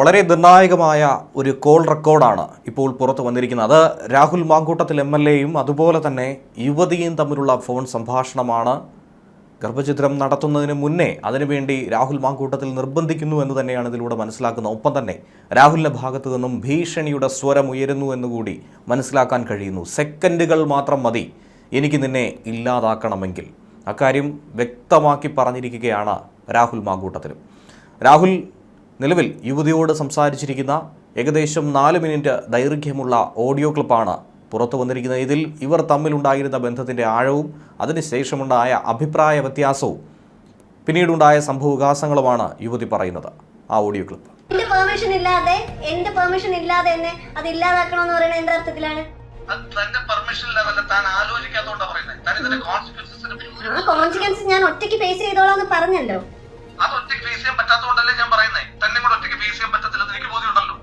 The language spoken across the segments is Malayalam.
വളരെ നിർണായകമായ ഒരു കോൾ റെക്കോർഡാണ് ഇപ്പോൾ പുറത്തു വന്നിരിക്കുന്നത്. അത് രാഹുൽ മാങ്കൂട്ടത്തിൽ എം എൽ എയും അതുപോലെ തന്നെ യുവതിയും തമ്മിലുള്ള ഫോൺ സംഭാഷണമാണ് ഗർഭചിത്രം നടത്തുന്നതിന് മുന്നേ അതിനുവേണ്ടി രാഹുൽ മാങ്കൂട്ടത്തിൽ നിർബന്ധിക്കുന്നു എന്ന് തന്നെയാണ് ഇതിലൂടെ മനസ്സിലാക്കുന്നത് ഒപ്പം തന്നെ രാഹുലിന്റെ ഭാഗത്തു നിന്നും ഭീഷണിയുടെ സ്വരം ഉയരുന്നു എന്നുകൂടി മനസ്സിലാക്കാൻ കഴിയുന്നു. സെക്കൻഡുകൾ മാത്രം മതി എനിക്ക് നിന്നെ ഇല്ലാതാക്കണമെങ്കിൽ. അക്കാര്യം വ്യക്തമാക്കി പറഞ്ഞിരിക്കുകയാണ് രാഹുൽ മാങ്കൂട്ടത്തിലും. രാഹുൽ നിലവിൽ യുവതിയോട് സംസാരിച്ചിരിക്കുന്ന ഏകദേശം നാല് മിനിറ്റ് ദൈർഘ്യമുള്ള ഓഡിയോ ക്ലിപ്പാണ് പുറത്തു വന്നിരിക്കുന്നത്. ഇതിൽ ഇവർ തമ്മിലുണ്ടായിരുന്ന ബന്ധത്തിന്റെ ആഴവും അതിനുശേഷമുണ്ടായ അഭിപ്രായ വ്യത്യാസവും പിന്നീടുണ്ടായ സംഭവവികാസങ്ങളുമാണ് യുവതി പറയുന്നത്. ആ ഓഡിയോ ക്ലിപ്പ്. എന്റെ പെർമിഷൻ ഇല്ലാതെ എന്റെ പെർമിഷൻ ഇല്ലാതെ എന്നെ അത് ഇല്ലാതാക്കണമെന്ന് പറയുന്നത് എന്റെ അർത്ഥത്തിലാണ്. ആ കോൺസിക്വൻസ് ഞാൻ ഒറ്റയ്ക്ക് ഫേസ് ചെയ്തോളാന്ന് പറഞ്ഞല്ലോ. അത് ഒറ്റയ്ക്ക് ഫേസ് ചെയ്യാൻ പറ്റാത്തതുകൊണ്ടല്ലേ ഞാൻ പറയുന്നത് തന്നെ കൂടെ ഒറ്റയ്ക്ക് ഫേസ് ചെയ്യാൻ പറ്റത്തില്ലെന്ന് എനിക്ക് ബോധ്യമുണ്ടല്ലോ.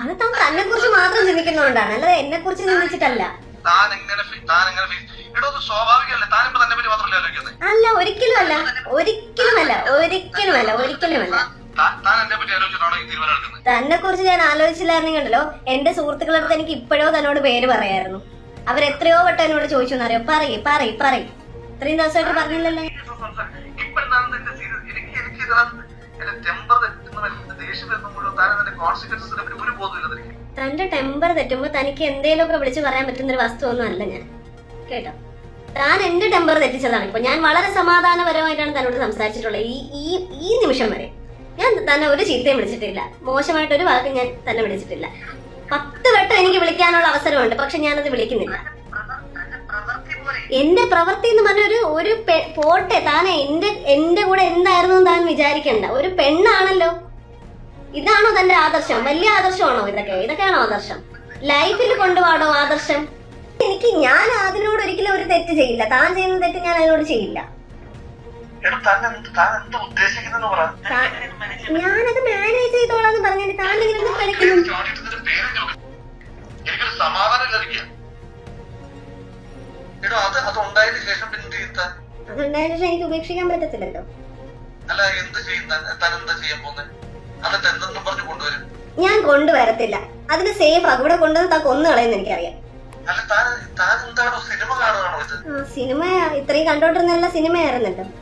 അത് താൻ തന്നെ കുറിച്ച് മാത്രം ചിന്തിക്കുന്നതുകൊണ്ടാണ് അല്ലാതെ എന്നെ കുറിച്ച് ചിന്തിച്ചിട്ടല്ല. താൻ എങ്ങനെ താൻ എങ്ങനെ ഫേസ് എടോ അത് സ്വാഭാവികമല്ലേ? താനിപ്പോ തന്നെ പറ്റി മാത്രമല്ല ആലോചിക്കുന്നത് അല്ല ഒരിക്കലും അല്ല ഒരിക്കലുമല്ല. ഒരിക്കലുമല്ല. ഒരിക്കലുമല്ല താൻ താൻ എന്നെ പറ്റി ആലോചിച്ചിട്ടാണോ ഈ തീരുമാനം എടുക്കുന്നത്? തന്നെ കുറിച്ച് ഞാൻ ആലോചിച്ചില്ലായിരുന്നെങ്കിലോ എന്റെ സുഹൃത്തുക്കളുടെ അടുത്ത് എനിക്ക് ഇപ്പോഴോ തന്നോട് പേര് പറയായിരുന്നു. അവരെത്രയോ വട്ടം എന്നോട് ചോദിച്ചു എന്നറിയോ? പറയ് പറയ് പറയ്. ഇത്രയും ദിവസമായിട്ട് പറഞ്ഞില്ലല്ലോ. തന്റെ ടെമ്പർ തെറ്റുമ്പോ തനിക്ക് എന്തേലുമൊക്കെ വിളിച്ച് പറയാൻ പറ്റുന്ന ഒരു വസ്തു ഒന്നും അല്ല ഞാൻ. കേട്ടോ? താൻ എന്റെ ടെമ്പർ തെറ്റിച്ചതാണ് ഇപ്പൊ. ഞാൻ വളരെ സമാധാനപരമായിട്ടാണ് തന്നോട് സംസാരിച്ചിട്ടുള്ളത്. ഈ ഈ ഈ നിമിഷം വരെ ഞാൻ തന്നെ ഒരു ചീത്തയും വിളിച്ചിട്ടില്ല. മോശമായിട്ടൊരു വാക്ക് ഞാൻ തന്നെ വിളിച്ചിട്ടില്ല. പത്ത് വട്ടം എനിക്ക് വിളിക്കാനുള്ള അവസരമുണ്ട്. പക്ഷെ ഞാനത് വിളിക്കുന്നില്ല. എന്റെ പ്രവൃത്തി എന്ന് പറഞ്ഞ ഒരു ഒരു പോട്ടെ താൻ എന്റെ എന്റെ കൂടെ എന്തായിരുന്നു താൻ വിചാരിക്കണ്ട. ഒരു പെണ്ണാണല്ലോ. ഇതാണോ തന്റെ ആദർശം? വലിയ ആദർശമാണോ ഇതൊക്കെ? ഇതൊക്കെയാണോ ആദർശം? ലൈഫിൽ കൊണ്ടുപോകണോ ആദർശം? എനിക്ക് ഞാൻ അതിനോട് ഒരിക്കലും ഒരു തെറ്റ് ചെയ്യില്ല. താൻ ചെയ്യുന്ന തെറ്റ് ഞാൻ അതിനോട് ചെയ്യില്ല. ഞാനത് മാനേജ് ചെയ്തോളാന്ന് പറഞ്ഞിട്ട് താൻ എന്ത് പഠിക്കുന്നു. ഉണ്ടായതിനു ശേഷം പിന്നെ ശേഷം എനിക്ക് ഉപേക്ഷിക്കാൻ പറ്റത്തില്ലല്ലോ. അല്ല എന്ത് ചെയ്യും താൻ? താൻ എന്താ ചെയ്യാൻ പോകുന്നത് എന്നിട്ട് എന്തെന്നും പറഞ്ഞു കൊണ്ടുവരും. ഞാൻ കൊണ്ടുവരത്തില്ല. അതിന് സേഫ് ആക്കും ഇവിടെ കൊണ്ടുവന്ന് താൻ കൊന്നു കളയുന്ന എനിക്കറിയാം. അല്ല താൻ താൻ എന്താണോ സിനിമ കാണുകയാണോ ഇത്? ആ, സിനിമ ഇത്രയും കണ്ടോണ്ടിരുന്ന സിനിമയായിരുന്നല്ലോ.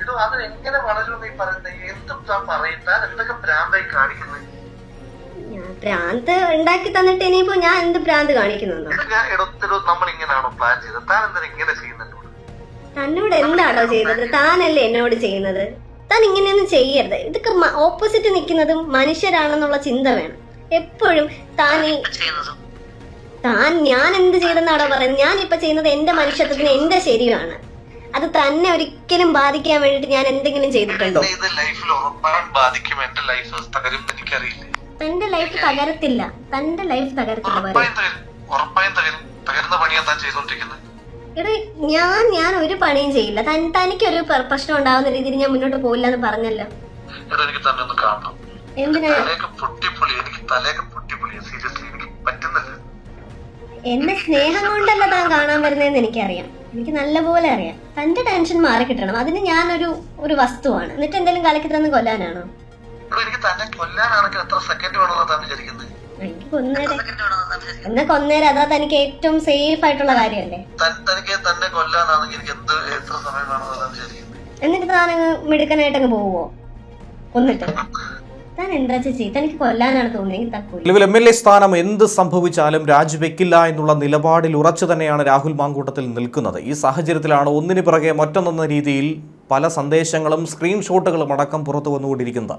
എടോ അത് എങ്ങനെ വളരുമെന്ന് ഈ പറയുന്നത് എന്തും താൻ പറയും എന്തൊക്കെ ഭ്രാന്തായി കാണിക്കുന്നത് ഭ്രാന്ത് ഉണ്ടാക്കി തന്നിട്ട് ഇനിയിപ്പോ ഞാൻ എന്ത് ഭ്രാന്ത് കാണിക്കുന്നു ഇത് ഞാൻ എടുത്തിടോ നമ്മൾ ഇങ്ങനെയാണോ പ്ലാൻ ചെയ്തത്? താൻ എന്തിനാ ഇങ്ങനെ ചെയ്യുന്നത് തന്നോട് എന്താണോ ചെയ്തത്? താനല്ലേ എന്നോട് ചെയ്യുന്നത്? താൻ ഇങ്ങനെയൊന്നും ചെയ്യരുത്. ഇതൊക്കെ ഓപ്പോസിറ്റ് നിൽക്കുന്നതും മനുഷ്യരാണെന്നുള്ള ചിന്ത വേണം. എപ്പോഴും താൻ ഈ താൻ ഞാൻ എന്ത് ചെയ്തെന്നാണോ പറയുന്നത്? ഞാൻ ഇപ്പൊ ചെയ്യുന്നത് എന്റെ മനുഷ്യത്വത്തിന് എന്റെ ശരിയാണ്. അത് തന്നെ ഒരിക്കലും ബാധിക്കാൻ വേണ്ടിട്ട് ഞാൻ എന്തെങ്കിലും ചെയ്തിട്ടുണ്ടോ? ബാധിക്കും. എന്റെ ലൈഫ് തകരും എനിക്കറിയില്ല. തന്റെ ലൈഫ് തകരത്തില്ല. തന്റെ ലൈഫ് തകരത്തില്ല തകരുന്ന പണിയാ താൻ ചെയ്തോണ്ടിരിക്കുന്നത് എടേ ഞാൻ ഞാൻ ഒരു പണിയും ചെയ്യില്ല. തനിക്ക് ഒരു പ്രശ്നം ഉണ്ടാവുന്ന രീതിയിൽ ഞാൻ മുന്നോട്ട് പോയില്ല എന്ന് പറഞ്ഞല്ലോ. എനിക്ക് തന്നെ ഒന്ന് കാണണം. എന്നെ സ്നേഹം കൊണ്ടല്ല താൻ കാണാൻ വരുന്നതെന്ന് എനിക്കറിയാം. എനിക്ക് നല്ലപോലെ അറിയാം. തന്റെ ടെൻഷൻ മാറി കിട്ടണം. അതിന് ഞാനൊരു ഒരു വസ്തുവാണ്. എന്നിട്ട് എന്തെങ്കിലും കലക്കി തന്ന് കൊല്ലാനാണോ? എനിക്ക് തന്നെ കൊല്ലാനാണെങ്കിൽ എത്ര സെക്കൻഡ് വേണമെന്നാ താൻ വിചാരിക്കുന്നത് എനിക്ക് കൊന്നേരെ. എന്നാ കൊന്നേരെ. അതാ തനിക്ക് ഏറ്റവും സേഫ് ആയിട്ടുള്ള കാര്യമല്ലേ? തനിക്ക് തന്നെ കൊല്ലാനാണെങ്കിൽ എനിക്ക് എന്ത് എത്ര സമയം വേണമെന്നാ താൻ വിചാരിക്കുന്നത് എന്നിട്ട് താൻ അങ്ങ് മിടുക്കനായിട്ടങ്ങ് പോവോ കൊന്നിട്ട്. നിലവിൽ എം എൽ എ സ്ഥാനം എന്ത് സംഭവിച്ചാലും രാജിവെക്കില്ല എന്നുള്ള നിലപാടിൽ ഉറച്ചു തന്നെയാണ് രാഹുൽ മാങ്കൂട്ടത്തിൽ നിൽക്കുന്നത്. ഈ സാഹചര്യത്തിലാണ് ഒന്നിനു പിറകെ മറ്റൊന്നെന്ന രീതിയിൽ പല സന്ദേശങ്ങളും സ്ക്രീൻഷോട്ടുകളും അടക്കം പുറത്തു വന്നുകൊണ്ടിരിക്കുന്നത്.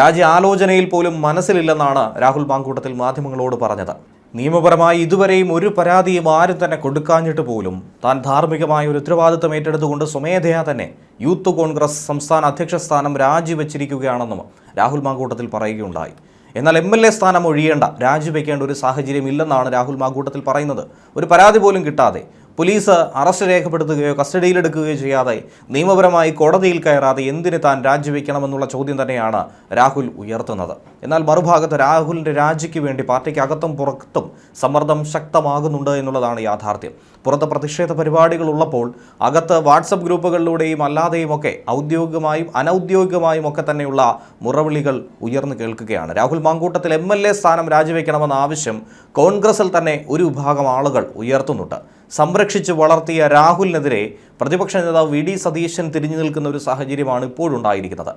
രാജ്യ ആലോചനയിൽ പോലും മനസ്സിലില്ലെന്നാണ് രാഹുൽ മാങ്കൂട്ടത്തിൽ മാധ്യമങ്ങളോട് പറഞ്ഞത്. നിയമപരമായി ഇതുവരെയും ഒരു പരാതിയും ആരും തന്നെ കൊടുക്കാഞ്ഞിട്ട് പോലും താൻ ധാർമ്മികമായ ഒരു ഉത്തരവാദിത്തം ഏറ്റെടുത്തുകൊണ്ട് സ്വമേധയാ തന്നെ യൂത്ത് കോൺഗ്രസ് സംസ്ഥാന അധ്യക്ഷ സ്ഥാനം രാജിവെച്ചിരിക്കുകയാണെന്നും രാഹുൽ മാങ്കൂട്ടത്തിൽ പറയുകയുണ്ടായി. എന്നാൽ എം എൽ എ സ്ഥാനം ഒഴിയേണ്ട രാജിവെക്കേണ്ട ഒരു സാഹചര്യം ഇല്ലെന്നാണ് രാഹുൽ മാങ്കൂട്ടത്തിൽ പറയുന്നത്. ഒരു പരാതി പോലും കിട്ടാതെ പോലീസ് അറസ്റ്റ് രേഖപ്പെടുത്തുകയോ കസ്റ്റഡിയിലെടുക്കുകയോ ചെയ്യാതെ നിയമപരമായി കോടതിയിൽ കയറാതെ എന്തിന് താൻ രാജിവെക്കണമെന്നുള്ള ചോദ്യം തന്നെയാണ് രാഹുൽ ഉയർത്തുന്നത്. എന്നാൽ മറുഭാഗത്ത് രാഹുലിന്റെ രാജിക്ക് വേണ്ടി പാർട്ടിക്ക് അകത്തും പുറത്തും സമ്മർദ്ദം ശക്തമാകുന്നുണ്ട് എന്നുള്ളതാണ് യാഥാർത്ഥ്യം. പുറത്ത് പ്രതിഷേധ പരിപാടികൾ ഉള്ളപ്പോൾ അകത്ത് വാട്സപ്പ് ഗ്രൂപ്പുകളിലൂടെയും അല്ലാതെയും ഒക്കെ ഔദ്യോഗികമായും അനൗദ്യോഗികമായും ഒക്കെ തന്നെയുള്ള മുറവിളികൾ ഉയർന്നു കേൾക്കുകയാണ്. Rahul Mamkootathil M L A സ്ഥാനം രാജിവെക്കണമെന്ന ആവശ്യം കോൺഗ്രസിൽ തന്നെ ഒരു വിഭാഗം ആളുകൾ ഉയർത്തുന്നുണ്ട്. സംരക്ഷിച്ച് വളർത്തിയ രാഹുലിനെതിരെ പ്രതിപക്ഷ നേതാവ് വി ഡി സതീശൻ തിരിഞ്ഞു നിൽക്കുന്ന ഒരു സാഹചര്യമാണ് ഇപ്പോഴുണ്ടായിരിക്കുന്നത്.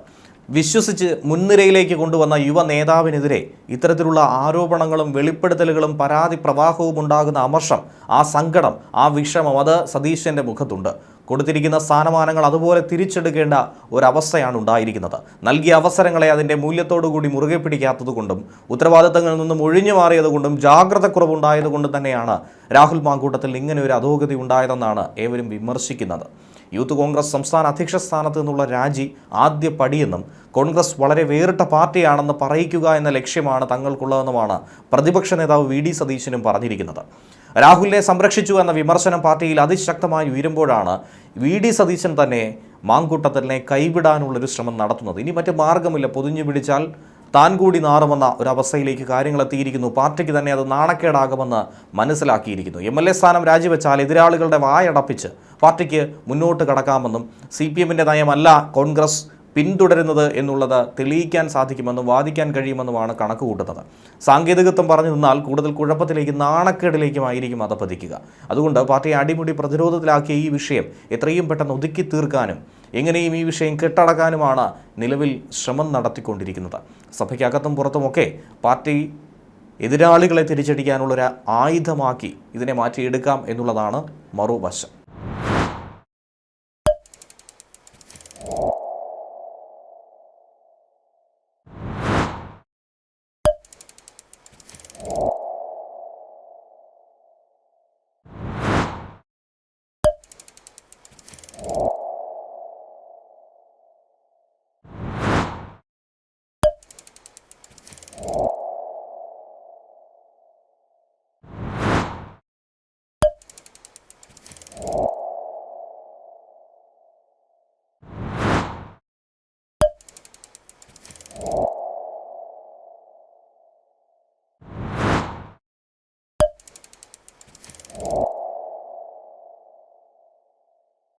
വിശ്വസിച്ച് മുൻനിരയിലേക്ക് കൊണ്ടുവന്ന യുവ നേതാവിനെതിരെ ഇത്തരത്തിലുള്ള ആരോപണങ്ങളും വെളിപ്പെടുത്തലുകളും പരാതി പ്രവാഹവും ഉണ്ടാകുന്ന അമർഷം ആ സങ്കടം ആ വിഷമം അത് സതീശന്റെ മുഖത്തുണ്ട്. കൊടുത്തിരിക്കുന്ന സ്ഥാനമാനങ്ങൾ അതുപോലെ തിരിച്ചെടുക്കേണ്ട ഒരവസ്ഥയാണ് ഉണ്ടായിരിക്കുന്നത്. നൽകിയ അവസരങ്ങളെ അതിന്റെ മൂല്യത്തോടുകൂടി മുറുകെ പിടിക്കാത്തതുകൊണ്ടും ഉത്തരവാദിത്തങ്ങളിൽ നിന്നും ഒഴിഞ്ഞു മാറിയതുകൊണ്ടും ജാഗ്രത കുറവുണ്ടായതുകൊണ്ടും തന്നെയാണ് രാഹുൽ മാങ്കൂട്ടത്തിൽ ഇങ്ങനെ ഒരു അധോഗതി ഉണ്ടായതെന്നാണ് ഏവരും വിമർശിക്കുന്നത്. യൂത്ത് കോൺഗ്രസ് സംസ്ഥാന അധ്യക്ഷ സ്ഥാനത്ത് നിന്നുള്ള രാജി ആദ്യ പടിയെന്നും കോൺഗ്രസ് വളരെ വേറിട്ട പാർട്ടിയാണെന്ന് പറയിക്കുക എന്ന ലക്ഷ്യമാണ് തങ്ങൾക്കുള്ളതെന്നുമാണ് പ്രതിപക്ഷ നേതാവ് വി ഡി സതീശനും പറഞ്ഞിരിക്കുന്നത്. രാഹുലിനെ സംരക്ഷിച്ചു എന്ന വിമർശനം പാർട്ടിയിൽ അതിശക്തമായി ഉയരുമ്പോഴാണ് വി ഡി സതീശൻ തന്നെ മാങ്കൂട്ടത്തലിനെ കൈവിടാനുള്ളൊരു ശ്രമം നടത്തുന്നത്. ഇനി മറ്റ് മാർഗമില്ല പൊതിഞ്ഞു പിടിച്ചാൽ താൻ കൂടി നാറുമെന്ന ഒരവസ്ഥയിലേക്ക് കാര്യങ്ങൾ എത്തിയിരിക്കുന്നു. പാർട്ടിക്ക് തന്നെ അത് നാണക്കേടാകുമെന്ന് മനസ്സിലാക്കിയിരിക്കുന്നു. എം എൽ എ സ്ഥാനം രാജിവെച്ചാൽ എതിരാളികളുടെ വായടപ്പിച്ച് പാർട്ടിക്ക് മുന്നോട്ട് കടക്കാമെന്നും സി പി എമ്മിന്റെ നയമല്ല കോൺഗ്രസ് പിന്തുടരുന്നത് എന്നുള്ളത് തെളിയിക്കാൻ സാധിക്കുമെന്നും വാദിക്കാൻ കഴിയുമെന്നുമാണ് കണക്ക് കൂട്ടുന്നത്. സാങ്കേതികത്വം പറഞ്ഞു നിന്നാൽ കൂടുതൽ കുഴപ്പത്തിലേക്കും നാണക്കേടിലേക്കുമായിരിക്കും അത് പതിക്കുക. അതുകൊണ്ട് പാർട്ടിയെ അടിമുടി പ്രതിരോധത്തിലാക്കിയ ഈ വിഷയം എത്രയും പെട്ടെന്ന് ഒതുക്കി തീർക്കാനും എങ്ങനെയും ഈ വിഷയം കെട്ടടക്കാനുമാണ് നിലവിൽ ശ്രമം നടത്തിക്കൊണ്ടിരിക്കുന്നത്. സഭയ്ക്കകത്തും പുറത്തുമൊക്കെ പാർട്ടി എതിരാളികളെ തിരിച്ചടിക്കാനുള്ളൊരു ആയുധമാക്കി ഇതിനെ മാറ്റിയെടുക്കാം എന്നുള്ളതാണ് മറുവശം.